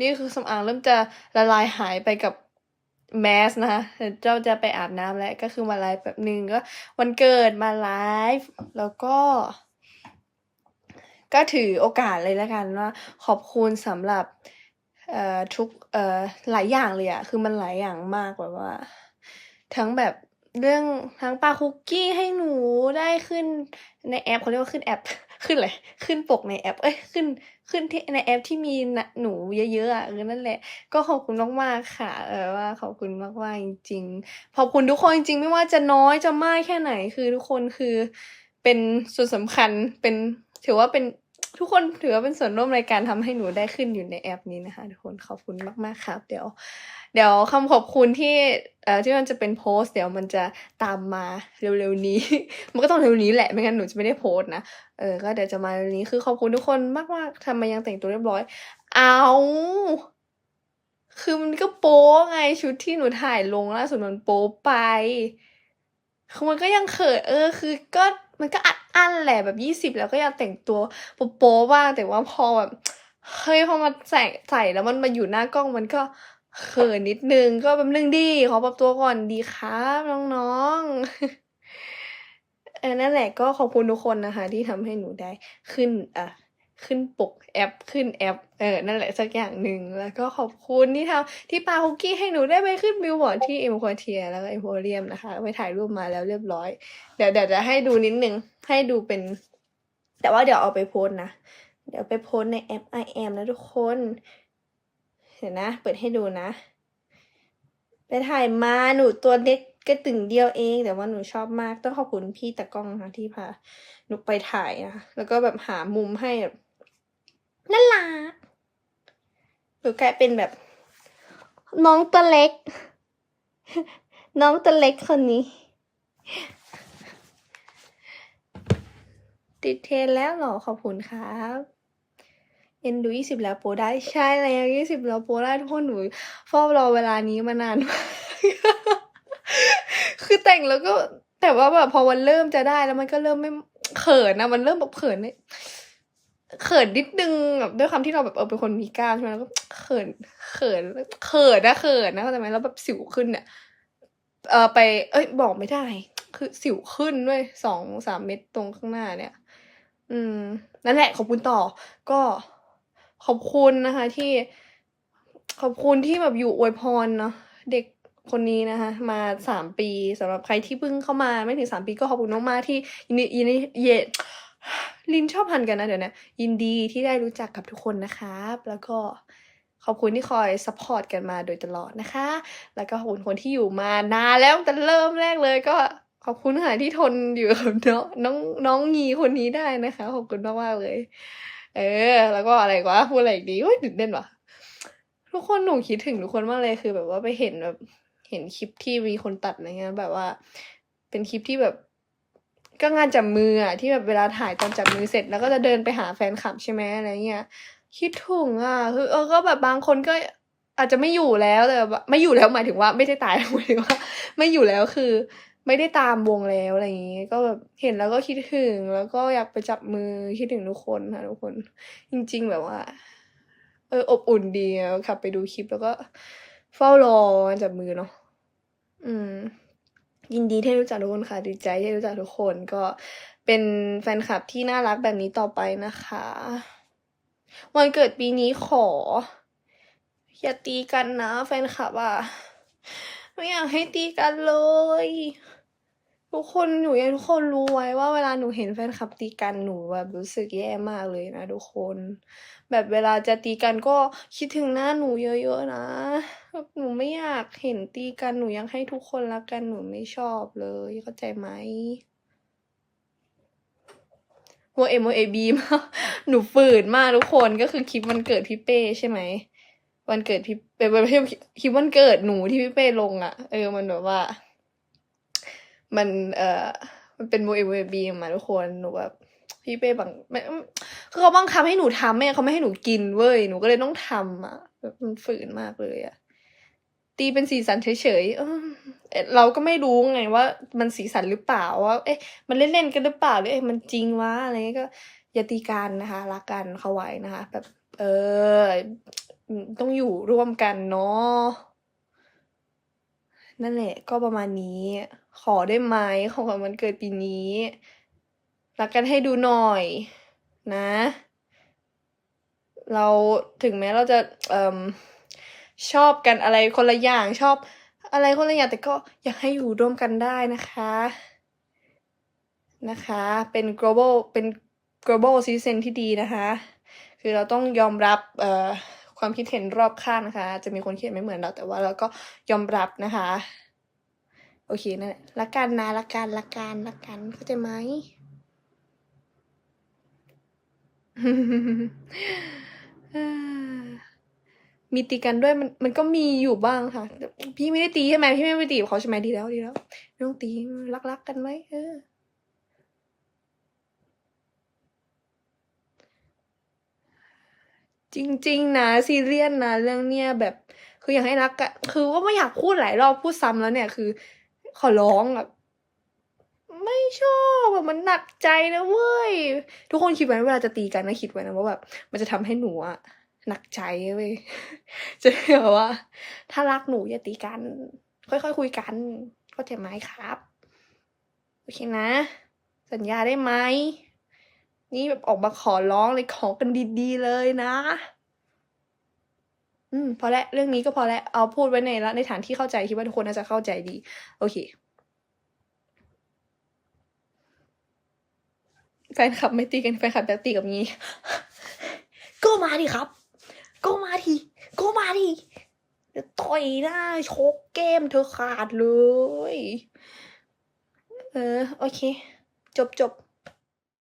นี่คือสำอางเริ่มจะละลายหายไปกับแมสนะคะเดี๋ยวเจ้าจะไปอาบน้ำแล้วก็คือมาไลฟ์แบบหนึ่งก็ วันเกิดมาไลฟ์แล้วก็ ก็ถือโอกาสเลยแล้วกันว่า ขอบคุณสำหรับเอ่อทุกเอ่อหลายอย่างเลยอะคือมันหลายอย่างมากแบบว่า ทั้งแบบเรื่องทั้งปาคุกกี้ให้หนูได้ขึ้นในแอปเขาเรียกว่าขึ้นแอป ขึ้นเลยขึ้นปกในแอป เอ้ยขึ้นขึ้นที่ในแอปที่มีหนูเยอะๆอะเออนั่นแหละ ก็ขอบคุณมากๆค่ะเออว่าขอบคุณมากๆจริงๆขอบคุณทุกคนจริงๆไม่ว่าจะน้อยจะมากแค่ไหนคือทุกคนคือเป็นส่วนสำคัญเป็นถือว่าเป็นทุกคนถือว่าเป็นส่วนร่วมในการทำให้หนูได้ขึ้นอยู่ในแอปนี้นะคะ ทุกคนขอบคุณมากๆครับ เดี๋ยว เดี๋ยวคำขอบคุณที่เอ่อที่มันจะเป็นโพสต์เดี๋ยวมันจะตามมาเร็วๆนี้ มันก็ต้องเร็วนี้แหละไม่งั้นหนูจะไม่ได้โพสต์นะเออก็เดี๋ยวจะมาเร็วนี้คือขอบคุณทุกคนมากๆทำมายังแต่งตัวเรียบร้อย เอาคือมันก็โป๊ไงชุดที่หนูถ่ายลงล่าสุดมันโป๊ไปคือมันก็ยังเขินเออ คือก็มันก็อัดอั้นแหละแบบยี่สิบแล้วก็ยากแต่งตัวโป๊ๆบ้างแต่ว่าพอแบบเฮ้ยพอมาใส่ใส่แล้วมันมาอยู่หน้ากล้องมันก็ เขินนิดนึงก็แป๊บนึงดีขอปรับตัวก่อนดีครับน้องๆเออนั่นแหละก็ขอบคุณทุกคนนะคะ ที่ทำให้หนูได้ขึ้นอะขึ้นปกแอปขึ้นแอปเออนั่นแหละสักอย่างหนึ่งแล้วก็ขอบคุณที่ทำที่ปาคุกกี้ให้หนูได้ไปขึ้นบิลบอร์ดที่เอ็มควอเทียแล้วก็เอ็มโพเรียมนะคะไปถ่ายรูปมาแล้วเรียบร้อย เดี๋ยวเดี๋ยวจะให้ดูนิดนึง ให้ดูเป็น แต่ว่าเดี๋ยวเอาไปโพสนะ เดี๋ยวไปโพสในแอป I am นะทุกคน เห็นนะ เปิดให้ดูนะ ไปถ่ายมาหนูตัวเล็กกระตึงเดียวเอง แต่ว่าหนูชอบมากต้องขอบคุณพี่ตากล้องนะที่พาหนูไปถ่ายนะคะแล้วก็แบบหามุมให้แบบน่ารักหนูกลายเป็นแบบ น้องตัวเล็ก น้องตัวเล็กคนนี้ ติดเทรนแล้วเหรอขอบคุณครับ เอ็นดูยี่สิบแล้วโปรได้ใช่แล้วยี่สิบแล้วโปรได้ทุกคนหนูเฝ้ารอเวลานี้มานานมากคือแต่งแล้วก็แต่ว่าแบบพอวันเริ่มจะได้แล้วมันก็เริ่มไม่เขินนะมันเริ่มแบบเขินเนี่ยเขินนิดนึงแบบด้วยความที่เราแบบเออเป็นคนมีกล้ามใช่ไหมแล้วก็เขินเขินเขินนะเขินนะเข้าใจไหมแล้วแบบสิวขึ้นเนี่ยเออไป เอ้ยบอกไม่ได้ คือสิวขึ้นด้วยสองสามเม็ดตรงข้างหน้าเนี่ย อืมนั่นแหละขอบคุณต่อก็ ขอบคุณนะคะที่ขอบคุณที่แบบอยู่อวยพรเนาะเด็กคนนี้นะคะมาสามปีสำหรับใครที่เพิ่งเข้ามาไม่ถึงสามปีก็ขอบคุณมากๆที่ยินดียินดีเยลินชอบพันกันนะเดี๋ยวนะยินดีที่ได้รู้จักกับทุกคนนะครับ แล้วก็ขอบคุณที่คอยซัพพอร์ตกันมาโดยตลอดนะคะ แล้วก็ขอบคุณคนที่อยู่มานานแล้วแต่เริ่มแรกเลยก็ขอบคุณค่ะที่ทนอยู่กับน้องน้องน้องงีคนนี้ได้นะคะ ขอบคุณมากมากๆเลย เออ แล้วก็อะไรวะพูดอะไรอีกดีโอ้ยตื่นเต้นว่ะ ทุกคนหนูคิดถึงทุกคนมากเลยคือ แบบว่าไปเห็นแบบเห็นคลิปที่มีคนตัดอะไรเงี้ยแบบว่า เป็นคลิปที่แบบก็งานจับมืออะที่แบบเวลาถ่ายตอนจับมือเสร็จ แล้วก็จะเดินไปหาแฟนคลับใช่ไหมอะไรเงี้ยคิดถึงอะคือเออก็แบบบางคนก็อาจจะไม่อยู่แล้วแต่แบบไม่อยู่แล้วหมายถึงว่า ไม่ได้ตายหมายถึงว่า ไม่อยู่แล้วคือ ไม่ได้ตามวงแล้วอะไรอย่างงี้ ก็แบบเห็นแล้วก็คิดถึง แล้วก็อยากไปจับมือคิดถึงทุกคนค่ะทุกคน จริง ๆ แบบว่า เอออบอุ่นดีขับไปดูคลิปแล้วก็ เฝ้ารอจับมือเนาะอืม ยินดีที่รู้จักทุกคนค่ะดีใจที่รู้จักทุกคนก็เป็นแฟนคลับที่น่ารักแบบนี้ต่อไปนะคะ วันเกิดปีนี้ขอ อย่าตีกันนะแฟนคลับอะ ไม่อยากให้ตีกันเลย ทุกคนหนูอยากทุกคนรู้ไว้ว่าเวลาหนูเห็นแฟนคลับตีกันหนูแบบรู้สึกแย่มากเลยนะทุกคน แบบเวลาจะตีกันก็คิดถึงหน้าหนูเยอะๆนะแบบหนูไม่อยากเห็นตีกันหนูยากให้ทุกคนรักกันหนูไม่ชอบเลยเข้าใจไหมวัวเอ็มเอบีมากหนูฝืนมากทุกคนก็คือคลิปวันเกิดพี่เป้ใช่ไหมวันเกิดพี่เป้ไม่ใช่คลิปวันเกิดหนูที่พี่เป้ลงอะ่ะ เออมันแบบว่า มันเอ่อมันเป็นโมเอเวบีมาทุกคนหนูแบบพี่เป้บังไม่คือเขาบังคับให้หนูทำแม่เขาไม่ให้หนูกินเว้ยหนูก็เลยต้องทำอะแบบมันฝืนมากเลยอะตีเป็นสีสันเฉยๆเออเราก็ไม่รู้ไงว่า มันสีสันหรือเปล่าว่า เอ๊ะ มันเล่นๆกันหรือเปล่าหรือเอ๊ะมันจริงวะอะไรเงี้ยก็อย่าตีกันนะคะรักกันเข้าไว้นะคะ แบบ เออ ต้องอยู่ร่วมกันเนาะ นั่นแหละก็ประมาณนี้ ขอได้ไหมของขวัญวันเกิดปีนี้รักกันให้ดูหน่อย นะ เราถึงแม้เราจะเอ่มชอบกันอะไรคนละอย่างชอบอะไรคนละอย่างแต่ก็อยากให้อยู่ร่วมกันได้นะคะ นะคะ เป็น global เป็น global citizen ที่ดีนะคะ คือเราต้องยอมรับเอ่อ ความคิดเห็นรอบข้างนะคะ จะมีคนคิดเห็นไม่เหมือนเราแต่ว่าเราก็ยอมรับนะคะ โอเคนั่นแหละละกันนะละกันละกันละกันเข้าใจไหมมีตีกันด้วยมันมันก็มีอยู่บ้างค่ะ พี่ไม่ได้ตีใช่ไหมพี่ไม่ได้ไปตีเขาใช่ไหมดีแล้วดีแล้วไม่ต้องตีรักรักกันไว้เออ จริง ๆ นะซีเรียสนะเรื่องเนี้ยแบบ คืออยากให้รักกันคือว่าไม่อยากพูดหลายรอบพูดซ้ำแล้วเนี่ยคือ ขอร้องแบบไม่ชอบแบบมันหนักใจนะเว้ย ทุกคนคิดไว้เวลาจะตีกันนะคิดไว้นะว่าแบบมันจะทำให้หนูอะหนักใจเว้ยจะแบบว่า ถ้ารักหนูอย่าตีกัน ค่อยๆคุยกันเข้าใจไหมครับ โอเคนะ สัญญาได้ไหม นี่แบบออกมาขอร้องเลยขอกันดีๆเลยนะ อืมพอแล้วเรื่องนี้ก็พอแล้วเอาพูดไว้ในละในฐานที่เข้าใจคิดว่าทุกคนน่าจะเข้าใจดี โอเคแฟนคลับไม่ตีกันแฟนคลับจะตีกับงี้ ก็มาดิครับ ก็มาดิก็มาดิต่อยหน้าชกเกมเธอขาดเลย เออ โอเค จบจบ